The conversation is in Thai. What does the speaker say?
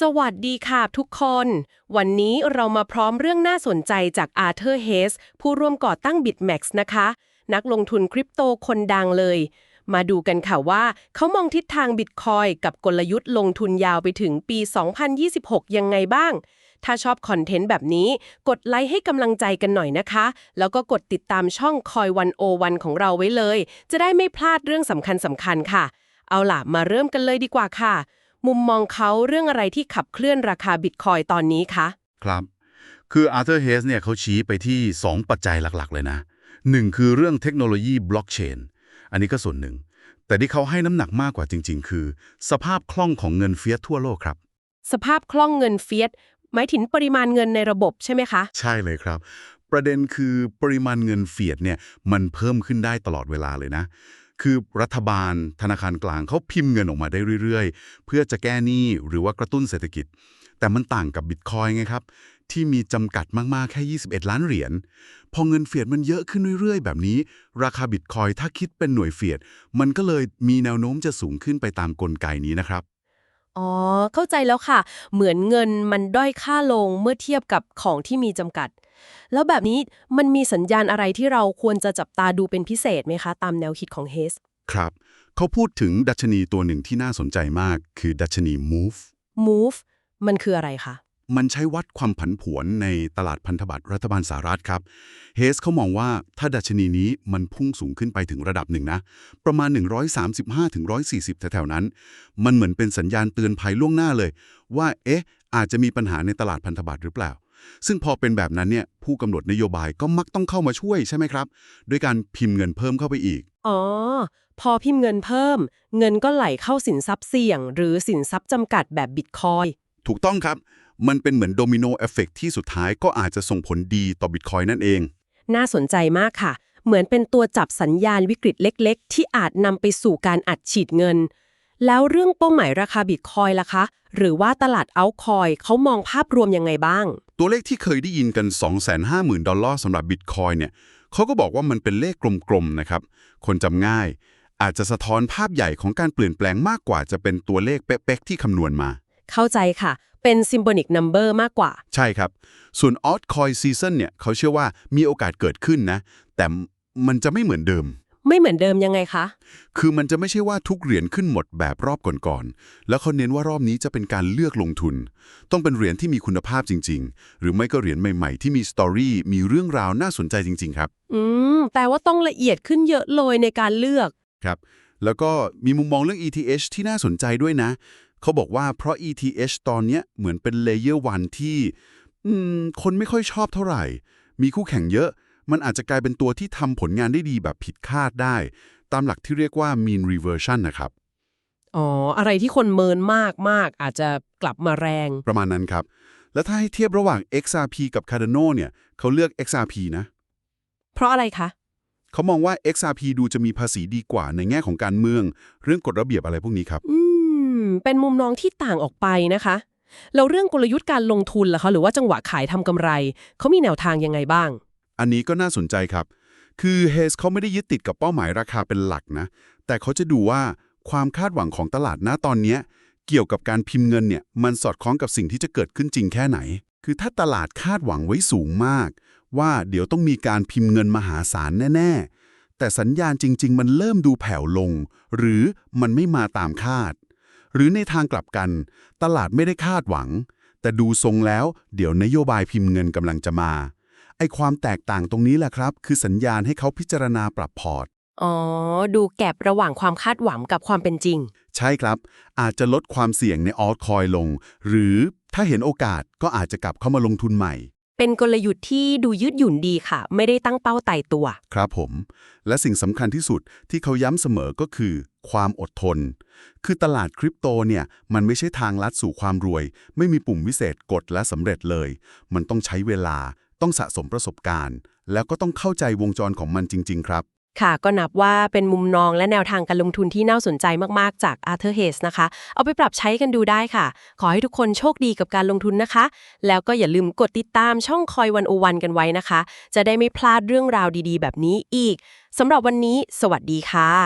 สวัสดีค่ะทุกคน วันนี้เรามาพร้อมเรื่องน่าสนใจจากอาร์เธอร์เฮสผู้ร่วมก่อตั้ง BitMax นะคะ นักลงทุนคริปโตคนดังเลย มาดูกันค่ะว่า เขามองทิศทางบิตคอยกับกลยุทธ์ลงทุนยาวไปถึงปี 2026 ยังไงบ้าง ถ้าชอบคอนเทนต์แบบนี้ กดไลค์ให้กำลังใจกันหน่อยนะคะ แล้วก็กดติดตามช่องคอยวันโอวันของเราไว้เลย จะได้ไม่พลาดเรื่องสำคัญสำคัญๆค่ะ เอาล่ะมาเริ่มกันเลยดีกว่าค่ะ มุมมองเขาเรื่องอะไรที่ขับเคลื่อนราคาบิตคอยตอนนี้คะ ครับ คืออาร์เธอร์เฮสเนี่ยเขาชี้ไปที่ 2 ปัจจัยหลักๆ เลยนะหนึ่งคือเรื่องเทคโนโลยีบล็อกเชนอันนี้ก็ส่วนหนึ่ง แต่ที่เขาให้น้ำหนักมากกว่าจริง ๆ คือ สภาพคล่องของเงินเฟียสทั่วโลกครับ สภาพคล่องเงินเฟียสหมายถึงปริมาณเงินในระบบใช่ไหมคะ ใช่เลยครับ ประเด็นคือปริมาณเงินเฟียดเนี่ยมันเพิ่มขึ้นได้ตลอดเวลาเลยนะ คือรัฐบาลธนาคารกลางเขาพิมพ์เงินออกมาได้เรื่อยๆ เพื่อจะแก้หนี้หรือว่ากระตุ้นเศรษฐกิจ แต่มันต่างกับบิตคอยไงครับ ที่มีจำกัดมากๆ แค่ 21 ล้านเหรียญ พอเงินเฟียดมันเยอะขึ้นเรื่อยๆ แบบนี้ ราคาบิตคอยถ้าคิดเป็นหน่วยเฟียด มันก็เลยมีแนวโน้มจะสูงขึ้นไปตามกลไกนี้นะครับ อ๋อ เข้าใจแล้วค่ะ เหมือนเงินมันด้อยค่าลงเมื่อเทียบกับของที่มีจำกัด แล้วแบบนี้มันมีสัญญาณอะไรที่เราควรจะจับตาดูเป็นพิเศษไหมคะ ตามแนวคิดของเฮสครับ เขาพูดถึงดัชนีตัวหนึ่งที่น่า sn ใจมาก คือดัชนี move move มันคืออะไรคะ มันใช้วัดความผันผวนในตลาดพันธบัตรรัฐบาลสหรัฐครับ เฮสเขามองว่าถ้าดัชนีนี้มันพุ่งสูงขึ้นไปถึงระดับหนึ่งนะ ประมาณ 135-140 แถวๆนั้น มันเหมือนเป็นสัญญาณเตือนภัยล่วงหน้าเลย ว่าเอ๊ะ อาจจะมีปัญหาในตลาดพันธบัตรหรือเปล่า ซึ่งพอเป็นแบบนั้นเนี่ยผู้กำหนดนโยบายก็มักต้องเข้ามาช่วยใช่ไหมครับ ด้วยการพิมพ์เงินเพิ่มเข้าไปอีก อ๋อ พอพิมพ์เงินเพิ่ม เงินก็ไหลเข้าสินทรัพย์เสี่ยง หรือสินทรัพย์จำกัดแบบบิตคอยถูกต้องครับ มันเป็นเหมือนโดมิโนเอฟเฟกที่สุดท้ายก็อาจจะส่งผลดีต่อบิตคอยนั่นเอง น่าสนใจมากค่ะ เหมือนเป็นตัวจับสัญญาณวิกฤตเล็ก ๆ ที่อาจนำไปสู่การอัดฉีดเงิน แล้วเรื่องเป้าหมายราคาบิตคอยล่ะคะ หรือว่าตลาดเอาคอยเขามองภาพรวมยังไงบ้าง ตัวเลขที่เคยได้ยินกัน 250,000 ดอลลาร์สำหรับบิตคอยเนี่ยเขาก็บอกว่ามันเป็นเลขกลมๆนะครับ คนจำง่ายอาจจะสะท้อนภาพใหญ่ของการเปลี่ยนแปลงมากกว่าจะเป็นตัวเลขเป๊ะๆที่คำนวณมา เข้าใจค่ะ เป็น symbolic number มากกว่า ใช่ครับ ส่วน altcoin season เนี่ยเขาเชื่อว่ามีโอกาสเกิดขึ้นนะ แต่มันจะไม่เหมือนเดิม ไม่เหมือนเดิมยังไงคะ คือมันจะไม่ใช่ว่าทุกเหรียญขึ้นหมดแบบรอบก่อนๆ แล้วเขาเน้นว่ารอบนี้จะเป็นการเลือกลงทุน ต้องเป็นเหรียญที่มีคุณภาพจริง ๆ หรือไม่ก็เหรียญใหม่ๆ ที่มีสตอรี่ มีเรื่องราวน่าสนใจจริง ๆ ครับ อืม แต่ว่าต้องละเอียดขึ้นเยอะเลยในการเลือก ครับ แล้วก็มีมุมมองเรื่อง ETH ที่น่าสนใจด้วยนะ เขาบอกว่าเพราะ ETH ตอนเนี้ยเหมือนเป็นเลเยอร์วันที่อืมคนไม่ค่อยชอบเท่าไหร่ มีคู่แข่งเยอะ มันอาจจะกลายเป็นตัวที่ทำผลงานได้ดีแบบผิดคาดได้ ตามหลักที่เรียกว่า mean reversion นะครับ อ๋อ อะไรที่คนเมินมากมากๆอาจจะกลับมาแรง ประมาณนั้นครับ แล้วถ้าให้เทียบระหว่าง XRP กับ Cardano เนี่ย เขาเลือก XRP นะ เพราะอะไรคะ เขามองว่า XRP ดูจะมีภาษีดีกว่าในแง่ของการเมือง เรื่องกฎระเบียบอะไรพวกนี้ครับ อืม เป็นมุมมองที่ต่างออกไปนะคะแล้วเรื่องกลยุทธ์การลงทุนล่ะคะหรือว่าจังหวะขายทำกำไร เขามีแนวทางยังไงบ้าง อันนี้ก็น่าสนใจครับ คือเฮสเขาไม่ได้ยึดติดกับเป้าหมายราคาเป็นหลักนะ แต่เขาจะดูว่าความคาดหวังของตลาดณตอนเนี้ยเกี่ยวกับการพิมพ์เงินเนี่ยมันสอดคล้องกับสิ่งที่จะเกิดขึ้นจริงแค่ไหน คือถ้าตลาดคาดหวังไว้สูงมาก ว่าเดี๋ยวต้องมีการพิมพ์เงินมหาศาลแน่ ๆ แต่สัญญาณจริง ๆ มันเริ่มดูแผ่วลง หรือมันไม่มาตามคาด หรือในทางกลับกัน ตลาดไม่ได้คาดหวัง แต่ดูทรงแล้ว เดี๋ยวนโยบายพิมพ์เงินกำลังจะมา ไอ้ความแตกต่างตรงนี้แหละครับ คือสัญญาณให้เขาพิจารณาปรับพอร์ต อ๋อ ดูแก็บระหว่างความคาดหวังกับความเป็นจริง ใช่ครับ อาจจะลดความเสี่ยงในออทคอยลง หรือถ้าเห็นโอกาสก็อาจจะกลับเข้ามาลงทุนใหม่ เป็นกลยุทธ์ที่ดูยืดหยุ่นดีค่ะ ไม่ได้ตั้งเป้าตายตัว ครับผม และสิ่งสำคัญที่สุดที่เขาย้ำเสมอก็คือ ความอดทน คือตลาดคริปโตเนี่ยมันไม่ใช่ทางลัดสู่ความรวย ไม่มีปุ่มวิเศษกดและสำเร็จเลย มันต้องใช้เวลา ต้องสะสมประสบการณ์ แล้วก็ต้องเข้าใจวงจรของมันจริง ๆ ครับ ค่ะก็นับว่าเป็นมุมมองและแนวทางการลงทุนที่น่าสนใจมาก ๆ จาก Arthur Hayes นะคะ เอาไปปรับใช้กันดูได้ค่ะ ขอให้ทุกคนโชคดีกับการลงทุนนะคะ แล้วก็อย่าลืมกดติดตามช่องคอยวันโอวันกันไว้นะคะ จะได้ไม่พลาดเรื่องราวดีๆ แบบนี้อีกสำหรับวันนี้ สวัสดีค่ะ